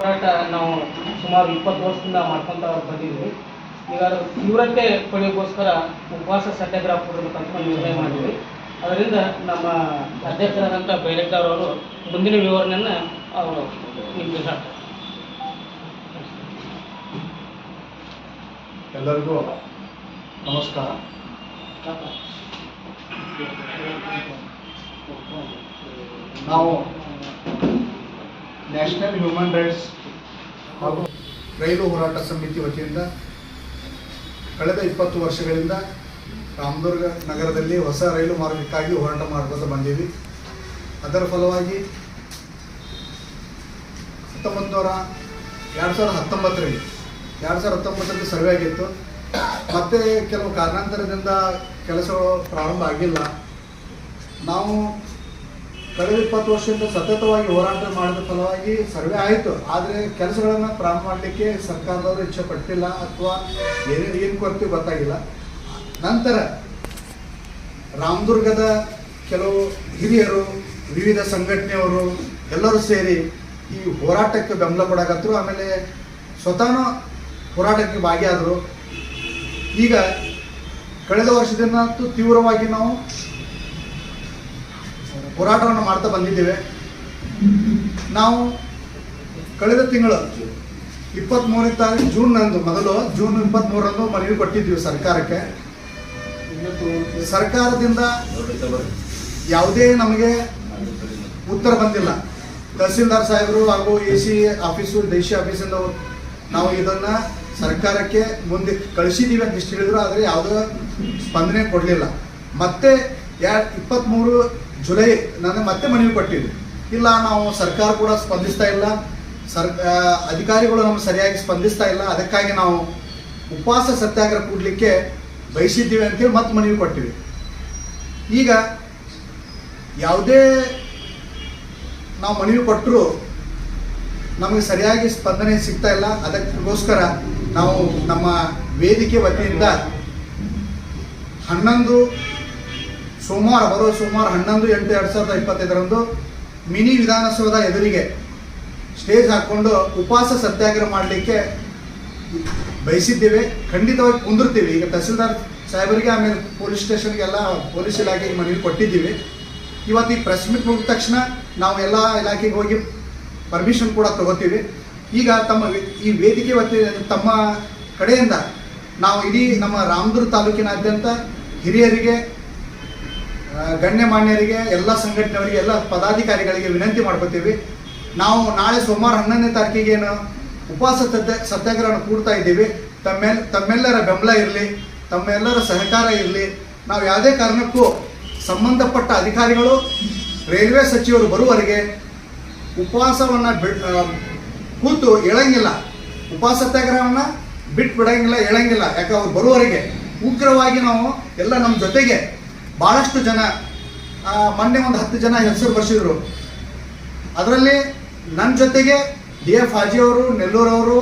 ಹೋರಾಟ ನಾವು ಸುಮಾರು ಇಪ್ಪತ್ತು ವರ್ಷದಿಂದ ಮಾಡ್ಕೊತ ಬಂದಿದ್ವಿ ಈಗ ಅದು ತೀವ್ರತೆ ಪಡೆಯೋಕ್ಕೋಸ್ಕರ ಉಪವಾಸ ಸತ್ಯಾಗ್ರಹ ಕೊಡಬೇಕಂತ ನಿರ್ಣಯ ಮಾಡಿದ್ವಿ. ಅದರಿಂದ ನಮ್ಮ ಅಧ್ಯಕ್ಷರಾದಂಥ ಅವರು ಮುಂದಿನ ವಿವರಣೆಯನ್ನು ಅವರು ನಿಮಗೆ ಎಲ್ಲರಿಗೂ ನಮಸ್ಕಾರ. ನಾವು ನ್ಯಾಷನಲ್ ಹ್ಯೂಮನ್ ರೈಟ್ಸ್ ಹಾಗೂ ರೈಲು ಹೋರಾಟ ಸಮಿತಿ ವತಿಯಿಂದ ಕಳೆದ ಇಪ್ಪತ್ತು ವರ್ಷಗಳಿಂದ ರಾಮದುರ್ಗ ನಗರದಲ್ಲಿ ಹೊಸ ರೈಲು ಮಾರ್ಗಕ್ಕಾಗಿ ಹೋರಾಟ ಮಾಡ್ಕೊತ ಬಂದೀವಿ ಅದರ ಫಲವಾಗಿ ಹತ್ತೊಂಬತ್ತು ನೂರ ಎರಡು ಸಾವಿರದ ಹತ್ತೊಂಬತ್ತರಲ್ಲಿ, ಎರಡು ಸಾವಿರದ ಹತ್ತೊಂಬತ್ತರಲ್ಲಿ ಸರ್ವೆ ಆಗಿತ್ತು. ಮತ್ತೆ ಕೆಲವು ಕಾರಣಾಂತರದಿಂದ ಕೆಲಸಗಳು ಪ್ರಾರಂಭ ಆಗಿಲ್ಲ. ನಾವು ಕಳೆದ ಇಪ್ಪತ್ತು ವರ್ಷದಿಂದ ಸತತವಾಗಿ ಹೋರಾಟ ಮಾಡಿದ ಫಲವಾಗಿ ಸರ್ವೆ ಆಯಿತು. ಆದರೆ ಕೆಲಸಗಳನ್ನು ಪ್ರಾರಂಭ ಮಾಡಲಿಕ್ಕೆ ಸರ್ಕಾರದವರು ಇಚ್ಛೆ ಪಟ್ಟಿಲ್ಲ ಅಥವಾ ಏನು ಏನು ಕೊರತೆ ಗೊತ್ತಾಗಿಲ್ಲ. ನಂತರ ರಾಮದುರ್ಗದ ಕೆಲವು ಹಿರಿಯರು, ವಿವಿಧ ಸಂಘಟನೆಯವರು ಎಲ್ಲರೂ ಸೇರಿ ಈ ಹೋರಾಟಕ್ಕೆ ಬೆಂಬಲ ಕೊಡಕತ್ತರು ಆಮೇಲೆ ಸ್ವತಃ ಹೋರಾಟಕ್ಕೆ ಭಾಗಿಯಾದರು. ಈಗ ಕಳೆದ ವರ್ಷದಿಂದ ತೀವ್ರವಾಗಿ ನಾವು ಹೋರಾಟವನ್ನು ಮಾಡ್ತಾ ಬಂದಿದ್ದೇವೆ. ನಾವು ಕಳೆದ ತಿಂಗಳು ಇಪ್ಪತ್ತ್ಮೂರನೇ ತಾರೀಕು ಜೂನ್ನಂದು ಮೊದಲು ಜೂನ್ ಇಪ್ಪತ್ತ್ಮೂರರಂದು ಮನವಿ ಕೊಟ್ಟಿದ್ದೀವಿ ಸರ್ಕಾರಕ್ಕೆ. ಸರ್ಕಾರದಿಂದ ಯಾವುದೇ ನಮಗೆ ಉತ್ತರ ಬಂದಿಲ್ಲ. ತಹಸೀಲ್ದಾರ್ ಸಾಹೇಬರು ಹಾಗೂ ಎ ಸಿ ಆಫೀಸು ದೇಶಿ ಆಫೀಸಿಂದ ನಾವು ಇದನ್ನು ಸರ್ಕಾರಕ್ಕೆ ಮುಂದೆ ಕಳಿಸಿದ್ದೀವಿ ಅಂತ ಇಷ್ಟು ಹೇಳಿದ್ರು, ಆದರೆ ಯಾವುದೋ ಸ್ಪಂದನೆ ಕೊಡಲಿಲ್ಲ. ಮತ್ತೆ ಎರಡು ಇಪ್ಪತ್ತ್ಮೂರು ಜುಲೈ, ನಾನು ಮತ್ತೆ ಮನವಿ ಕೊಟ್ಟಿದ್ವಿ ಇಲ್ಲ, ನಾವು ಸರ್ಕಾರ ಕೂಡ ಸ್ಪಂದಿಸ್ತಾ ಇಲ್ಲ. ಸರ್ ಅಧಿಕಾರಿಗಳು ನಮ್ಗೆ ಸರಿಯಾಗಿ ಸ್ಪಂದಿಸ್ತಾ ಇಲ್ಲ. ಅದಕ್ಕಾಗಿ ನಾವು ಉಪವಾಸ ಸತ್ಯಾಗ್ರಹ ಕೂಡಲಿಕ್ಕೆ ಬಯಸಿದ್ದೀವಿ ಅಂತೇಳಿ ಮತ್ತೆ ಮನವಿ ಕೊಟ್ಟಿವಿ ಈಗ ಯಾವುದೇ ನಾವು ಮನವಿ ಕೊಟ್ಟರು ನಮಗೆ ಸರಿಯಾಗಿ ಸ್ಪಂದನೆ ಸಿಗ್ತಾ ಇಲ್ಲ. ಅದಕ್ಕೋಸ್ಕರ ನಾವು ನಮ್ಮ ವೇದಿಕೆ ವತಿಯಿಂದ ಹನ್ನೊಂದು ಸೋಮವಾರ ಬರೋ ಸೋಮವಾರ ಹನ್ನೊಂದು, ಎಂಟು, ಎರಡು ಸಾವಿರದ ಇಪ್ಪತ್ತೈದರಂದು ಮಿನಿ ವಿಧಾನಸೌಧ ಎದುರಿಗೆ ಸ್ಟೇಜ್ ಹಾಕ್ಕೊಂಡು ಉಪವಾಸ ಸತ್ಯಾಗ್ರಹ ಮಾಡಲಿಕ್ಕೆ ಬಯಸಿದ್ದೇವೆ. ಖಂಡಿತವಾಗಿ ಕುಂದಿರ್ತೀವಿ. ಈಗ ತಹಸೀಲ್ದಾರ್ ಸಾಹೇಬರಿಗೆ, ಆಮೇಲೆ ಪೊಲೀಸ್ ಸ್ಟೇಷನ್ಗೆಲ್ಲ ಪೊಲೀಸ್ ಇಲಾಖೆಗೆ ಮನವಿ ಕೊಟ್ಟಿದ್ದೀವಿ. ಇವತ್ತು ಈ ಪ್ರೆಸ್ ಮೀಟ್ ಮುಗಿದ ತಕ್ಷಣ ನಾವು ಎಲ್ಲ ಇಲಾಖೆಗೆ ಹೋಗಿ ಪರ್ಮಿಷನ್ ಕೂಡ ತಗೋತೀವಿ. ಈಗ ತಮ್ಮ ಈ ವೇದಿಕೆ ವತಿ ತಮ್ಮ ಕಡೆಯಿಂದ ನಾವು ಇಡೀ ನಮ್ಮ ರಾಮದುರ್ಗ ತಾಲೂಕಿನಾದ್ಯಂತ ಹಿರಿಯರಿಗೆ ಗಣ್ಯಮಾನ್ಯರಿಗೆ ಎಲ್ಲ ಸಂಘಟನೆಯವರಿಗೆ ಎಲ್ಲ ಪದಾಧಿಕಾರಿಗಳಿಗೆ ವಿನಂತಿ ಮಾಡ್ಕೋತೀವಿ. ನಾವು ನಾಳೆ ಸೋಮವಾರ ಹನ್ನೊಂದನೇ ತಾರೀಕಿಗೇನು ಉಪವಾಸ ಸತ್ಯ ಸತ್ಯಾಗ್ರಹ ಕೂಡ್ತಾ ಇದ್ದೀವಿ. ತಮ್ಮೆಲ್ ತಮ್ಮೆಲ್ಲರ ಬೆಂಬಲ ಇರಲಿ ತಮ್ಮೆಲ್ಲರ ಸಹಕಾರ ಇರಲಿ. ನಾವು ಯಾವುದೇ ಕಾರಣಕ್ಕೂ ಸಂಬಂಧಪಟ್ಟ ಅಧಿಕಾರಿಗಳು ರೈಲ್ವೆ ಸಚಿವರು ಬರುವವರೆಗೆ ಉಪವಾಸವನ್ನು ಆ, ಕೂತು ಹೇಳಂಗಿಲ್ಲ ಉಪವಾಸ ಸತ್ಯಾಗ್ರಹವನ್ನು ಬಿಟ್ಟು ಬಿಡಂಗಿಲ್ಲ ಹೇಳಂಗಿಲ್ಲ ಯಾಕೆ ಅವ್ರು ಬರುವವರೆಗೆ ಉಗ್ರವಾಗಿ ನಾವು ಎಲ್ಲ ನಮ್ಮ ಜೊತೆಗೆ ಭಾಳಷ್ಟು ಜನ ಮೊನ್ನೆ ಒಂದು ಹತ್ತು ಜನ ಹೆಸರು ಬರ್ಸಿದ್ರು. ಅದರಲ್ಲಿ ನನ್ನ ಜೊತೆಗೆ ಡಿ ಎಫ್ ಹಾಜಿಯವರು ನೆಲ್ಲೂರವರು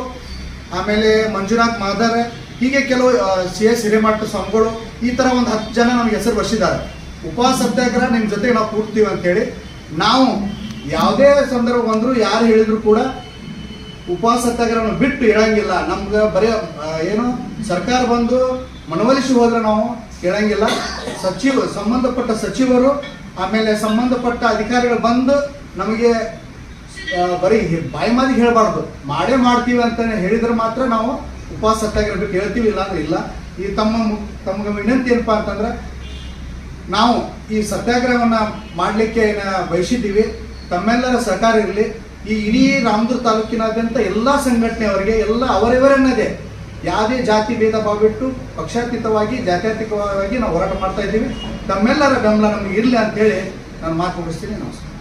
ಆಮೇಲೆ ಮಂಜುನಾಥ್ ಮಾದರ್, ಹೀಗೆ ಕೆಲವು ಸಿ ಎಸ್ ಹಿರೇಮಠ ಸ್ವಾಮಿಗಳು, ಈ ಥರ ಒಂದು ಹತ್ತು ಜನ ನಮ್ಗೆ ಹೆಸರು ಬರ್ಸಿದ್ದಾರೆ. ಉಪವಾಸ ಸತ್ಯಾಗ್ರಹ ನಿಮ್ಮ ಜೊತೆಗೆ ನಾವು ಕೂಡ್ತೀವಿ ಅಂತೇಳಿ ನಾವು ಯಾವುದೇ ಸಂದರ್ಭ ಬಂದರೂ ಯಾರು ಹೇಳಿದ್ರು ಕೂಡ ಉಪವಾಸ ಸತ್ಯಾಗ್ರಹವನ್ನು ಬಿಟ್ಟು ಹೇಳಂಗಿಲ್ಲ ನಮ್ಗೆ ಬರೀ ಏನು ಸರ್ಕಾರ ಬಂದು ಮನವೊಲಿಸಿ ಹೋದ್ರೆ ನಾವು ಹೇಳಂಗಿಲ್ಲ ಸಚಿವ, ಸಂಬಂಧಪಟ್ಟ ಸಚಿವರು, ಆಮೇಲೆ ಸಂಬಂಧಪಟ್ಟ ಅಧಿಕಾರಿಗಳು ಬಂದು ನಮಗೆ ಬರೀ ಬಾಯಿ ಮಾದಿಗೆ ಹೇಳಬಾರ್ದು. ಮಾಡೇ ಮಾಡ್ತೀವಿ ಅಂತ ಹೇಳಿದ್ರೆ ಮಾತ್ರ ನಾವು ಉಪವಾಸ ಸತ್ತಾಗಿರ್ಬೇಕು ಹೇಳ್ತೀವಿ ಇಲ್ಲ ಅಂದ್ರೆ ಇಲ್ಲ. ಈ ತಮ್ಮ ತಮ್ಗೆ ವಿನಂತಿ ಏನಪ್ಪಾ ಅಂತಂದ್ರೆ, ನಾವು ಈ ಸತ್ಯಾಗ್ರಹವನ್ನ ಮಾಡಲಿಕ್ಕೆ ಬಯಸಿದ್ದೀವಿ. ತಮ್ಮೆಲ್ಲರ ಸಹಕಾರ ಇರಲಿ. ಈ ಇಡೀ ರಾಮದುರ್ಗ ತಾಲೂಕಿನಾದ್ಯಂತ ಎಲ್ಲ ಸಂಘಟನೆಯವರಿಗೆ, ಎಲ್ಲ ಅವರಿವರನ್ನದೇ ಯಾವುದೇ ಜಾತಿ ಭೇದ ಭಾವ ಬಿಟ್ಟು ಪಕ್ಷಾತೀತವಾಗಿ, ಜಾತ್ಯತೀತವಾಗಿ ನಾವು ಹೋರಾಟ ಮಾಡ್ತಾ ಇದ್ದೀವಿ. ತಮ್ಮೆಲ್ಲರ ಬೆಂಬಲ ನಮಗೆ ಇರಲಿ ಅಂತೇಳಿ ನಾನು ಮಾತು ಮುಗಿಸ್ತೀನಿ. ನಮಸ್ಕಾರ.